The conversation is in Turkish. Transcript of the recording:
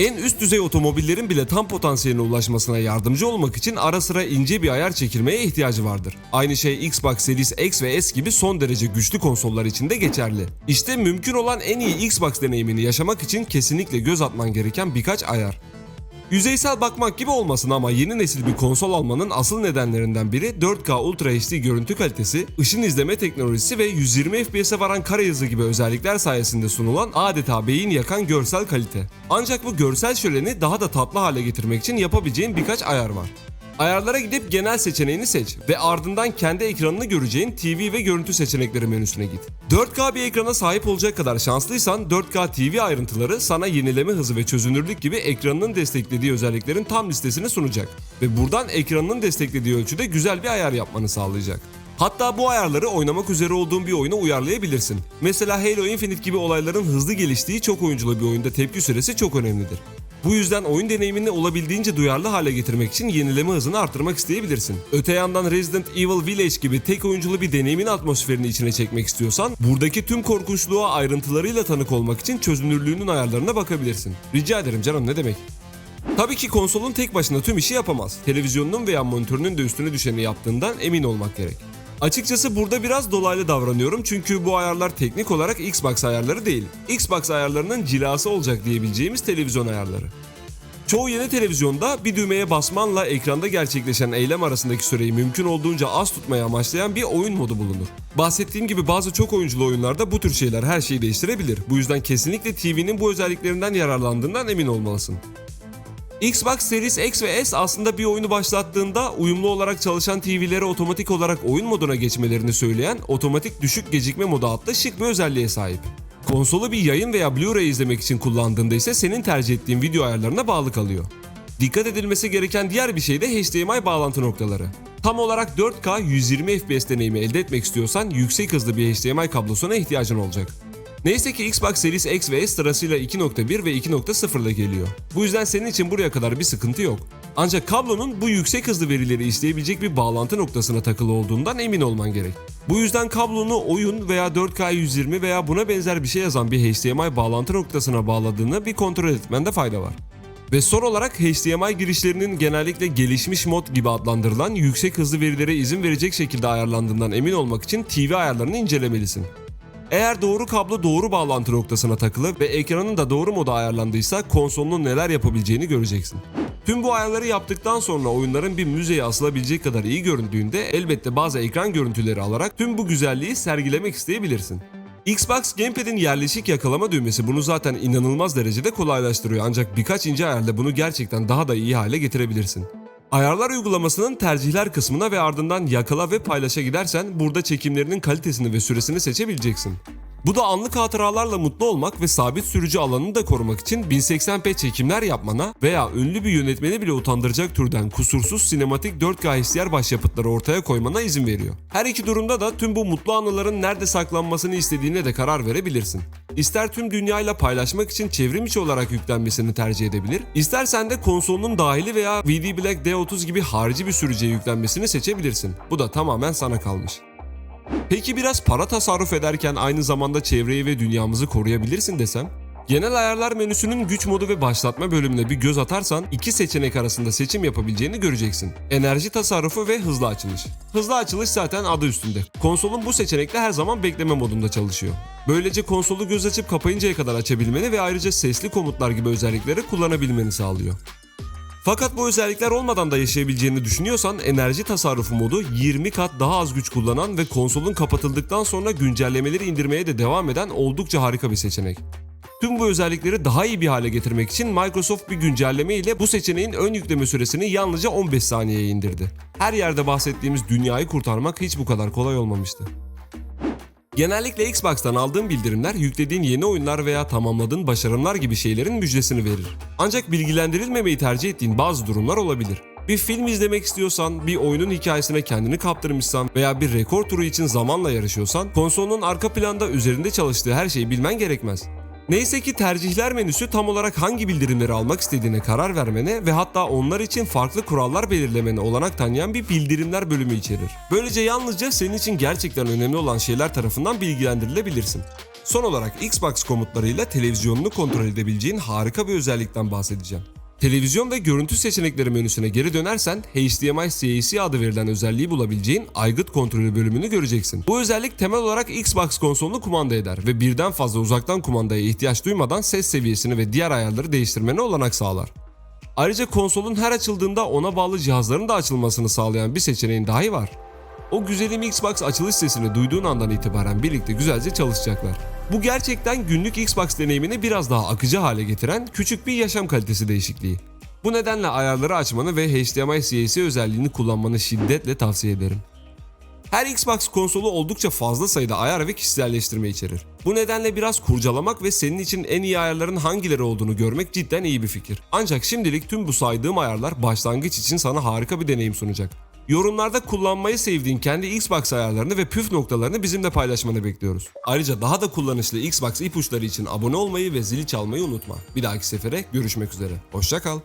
En üst düzey otomobillerin bile tam potansiyeline ulaşmasına yardımcı olmak için ara sıra ince bir ayar çekilmeye ihtiyacı vardır. Aynı şey Xbox Series X ve S gibi son derece güçlü konsollar için de geçerli. İşte mümkün olan en iyi Xbox deneyimini yaşamak için kesinlikle göz atman gereken birkaç ayar. Yüzeysel bakmak gibi olmasın ama yeni nesil bir konsol almanın asıl nedenlerinden biri 4K Ultra HD görüntü kalitesi, ışın izleme teknolojisi ve 120 FPS'e varan kare hızı gibi özellikler sayesinde sunulan adeta beyin yakan görsel kalite. Ancak bu görsel şöleni daha da tatlı hale getirmek için yapabileceğin birkaç ayar var. Ayarlara gidip genel seçeneğini seç ve ardından kendi ekranını göreceğin TV ve görüntü seçenekleri menüsüne git. 4K bir ekrana sahip olacak kadar şanslıysan 4K TV ayrıntıları sana yenileme hızı ve çözünürlük gibi ekranının desteklediği özelliklerin tam listesini sunacak ve buradan ekranının desteklediği ölçüde güzel bir ayar yapmanı sağlayacak. Hatta bu ayarları oynamak üzere olduğun bir oyuna uyarlayabilirsin. Mesela Halo Infinite gibi olayların hızlı geliştiği çok oyunculu bir oyunda tepki süresi çok önemlidir. Bu yüzden oyun deneyimini olabildiğince duyarlı hale getirmek için yenileme hızını artırmak isteyebilirsin. Öte yandan Resident Evil Village gibi tek oyunculu bir deneyimin atmosferini içine çekmek istiyorsan, buradaki tüm korkunçluğa ayrıntılarıyla tanık olmak için çözünürlüğünün ayarlarına bakabilirsin. Rica ederim canım ne demek. Tabii ki konsolun tek başına tüm işi yapamaz. Televizyonunun veya monitörünün de üstüne düşeni yaptığından emin olmak gerek. Açıkçası burada biraz dolaylı davranıyorum çünkü bu ayarlar teknik olarak Xbox ayarları değil. Xbox ayarlarının cilası olacak diyebileceğimiz televizyon ayarları. Çoğu yeni televizyonda bir düğmeye basmanla ekranda gerçekleşen eylem arasındaki süreyi mümkün olduğunca az tutmaya amaçlayan bir oyun modu bulunur. Bahsettiğim gibi bazı çok oyunculu oyunlarda bu tür şeyler her şeyi değiştirebilir. Bu yüzden kesinlikle TV'nin bu özelliklerinden yararlandığından emin olmalısın. Xbox Series X ve S aslında bir oyunu başlattığında uyumlu olarak çalışan TV'lere otomatik olarak oyun moduna geçmelerini söyleyen otomatik düşük gecikme modu adlı şık bir özelliğe sahip. Konsolu bir yayın veya Blu-ray izlemek için kullandığında ise senin tercih ettiğin video ayarlarına bağlı kalıyor. Dikkat edilmesi gereken diğer bir şey de HDMI bağlantı noktaları. Tam olarak 4K 120 FPS deneyimi elde etmek istiyorsan yüksek hızlı bir HDMI kablosuna ihtiyacın olacak. Neyse ki Xbox Series X ve S sırasıyla 2.1 ve 2.0 ile geliyor. Bu yüzden senin için buraya kadar bir sıkıntı yok. Ancak kablonun bu yüksek hızlı verileri isteyebilecek bir bağlantı noktasına takılı olduğundan emin olman gerek. Bu yüzden kablonu oyun veya 4K 120 veya buna benzer bir şey yazan bir HDMI bağlantı noktasına bağladığını bir kontrol etmende fayda var. Ve son olarak HDMI girişlerinin genellikle gelişmiş mod gibi adlandırılan yüksek hızlı verilere izin verecek şekilde ayarlandığından emin olmak için TV ayarlarını incelemelisin. Eğer doğru kablo doğru bağlantı noktasına takılı ve ekranın da doğru moda ayarlandıysa konsolunun neler yapabileceğini göreceksin. Tüm bu ayarları yaptıktan sonra oyunların bir müzeye asılabilecek kadar iyi göründüğünde elbette bazı ekran görüntüleri alarak tüm bu güzelliği sergilemek isteyebilirsin. Xbox Gamepad'in yerleşik yakalama düğmesi bunu zaten inanılmaz derecede kolaylaştırıyor ancak birkaç ince ayarla bunu gerçekten daha da iyi hale getirebilirsin. Ayarlar uygulamasının tercihler kısmına ve ardından yakala ve paylaşa gidersen burada çekimlerinin kalitesini ve süresini seçebileceksin. Bu da anlık hatıralarla mutlu olmak ve sabit sürücü alanını da korumak için 1080p çekimler yapmana veya ünlü bir yönetmeni bile utandıracak türden kusursuz sinematik 4K HDR başyapıtları ortaya koymana izin veriyor. Her iki durumda da tüm bu mutlu anıların nerede saklanmasını istediğine de karar verebilirsin. İster tüm dünyayla paylaşmak için çevrim içi olarak yüklenmesini tercih edebilir, istersen de konsolunun dahili veya VD Black D30 gibi harici bir sürücüye yüklenmesini seçebilirsin. Bu da tamamen sana kalmış. Peki biraz para tasarruf ederken aynı zamanda çevreyi ve dünyamızı koruyabilirsin desem? Genel ayarlar menüsünün güç modu ve başlatma bölümüne bir göz atarsan iki seçenek arasında seçim yapabileceğini göreceksin. Enerji tasarrufu ve hızlı açılış. Hızlı açılış zaten adı üstünde. Konsolun bu seçenekle her zaman bekleme modunda çalışıyor. Böylece konsolu göz açıp kapayıncaya kadar açabilmeni ve ayrıca sesli komutlar gibi özellikleri kullanabilmeni sağlıyor. Fakat bu özellikler olmadan da yaşayabileceğini düşünüyorsan enerji tasarrufu modu 20 kat daha az güç kullanan ve konsolun kapatıldıktan sonra güncellemeleri indirmeye de devam eden oldukça harika bir seçenek. Tüm bu özellikleri daha iyi bir hale getirmek için Microsoft bir güncelleme ile bu seçeneğin ön yükleme süresini yalnızca 15 saniyeye indirdi. Her yerde bahsettiğimiz dünyayı kurtarmak hiç bu kadar kolay olmamıştı. Genellikle Xbox'tan aldığın bildirimler yüklediğin yeni oyunlar veya tamamladığın başarımlar gibi şeylerin müjdesini verir. Ancak bilgilendirilmemeyi tercih ettiğin bazı durumlar olabilir. Bir film izlemek istiyorsan, bir oyunun hikayesine kendini kaptırmışsan veya bir rekor turu için zamanla yarışıyorsan konsolunun arka planda üzerinde çalıştığı her şeyi bilmen gerekmez. Neyse ki tercihler menüsü tam olarak hangi bildirimleri almak istediğine karar vermene ve hatta onlar için farklı kurallar belirlemene olanak tanıyan bir bildirimler bölümü içerir. Böylece yalnızca senin için gerçekten önemli olan şeyler tarafından bilgilendirilebilirsin. Son olarak Xbox komutlarıyla televizyonunu kontrol edebileceğin harika bir özellikten bahsedeceğim. Televizyon ve görüntü seçenekleri menüsüne geri dönersen HDMI CAC adı verilen özelliği bulabileceğin aygıt kontrolü bölümünü göreceksin. Bu özellik temel olarak Xbox konsolunu kumanda eder ve birden fazla uzaktan kumandaya ihtiyaç duymadan ses seviyesini ve diğer ayarları değiştirmene olanak sağlar. Ayrıca konsolun her açıldığında ona bağlı cihazların da açılmasını sağlayan bir seçeneğin dahi var. O güzelim Xbox açılış sesini duyduğun andan itibaren birlikte güzelce çalışacaklar. Bu gerçekten günlük Xbox deneyimini biraz daha akıcı hale getiren küçük bir yaşam kalitesi değişikliği. Bu nedenle ayarları açmanı ve HDMI CAC özelliğini kullanmanı şiddetle tavsiye ederim. Her Xbox konsolu oldukça fazla sayıda ayar ve kişiselleştirme içerir. Bu nedenle biraz kurcalamak ve senin için en iyi ayarların hangileri olduğunu görmek cidden iyi bir fikir. Ancak şimdilik tüm bu saydığım ayarlar başlangıç için sana harika bir deneyim sunacak. Yorumlarda kullanmayı sevdiğin kendi Xbox ayarlarını ve püf noktalarını bizimle paylaşmanı bekliyoruz. Ayrıca daha da kullanışlı Xbox ipuçları için abone olmayı ve zili çalmayı unutma. Bir dahaki sefere görüşmek üzere. Hoşçakal.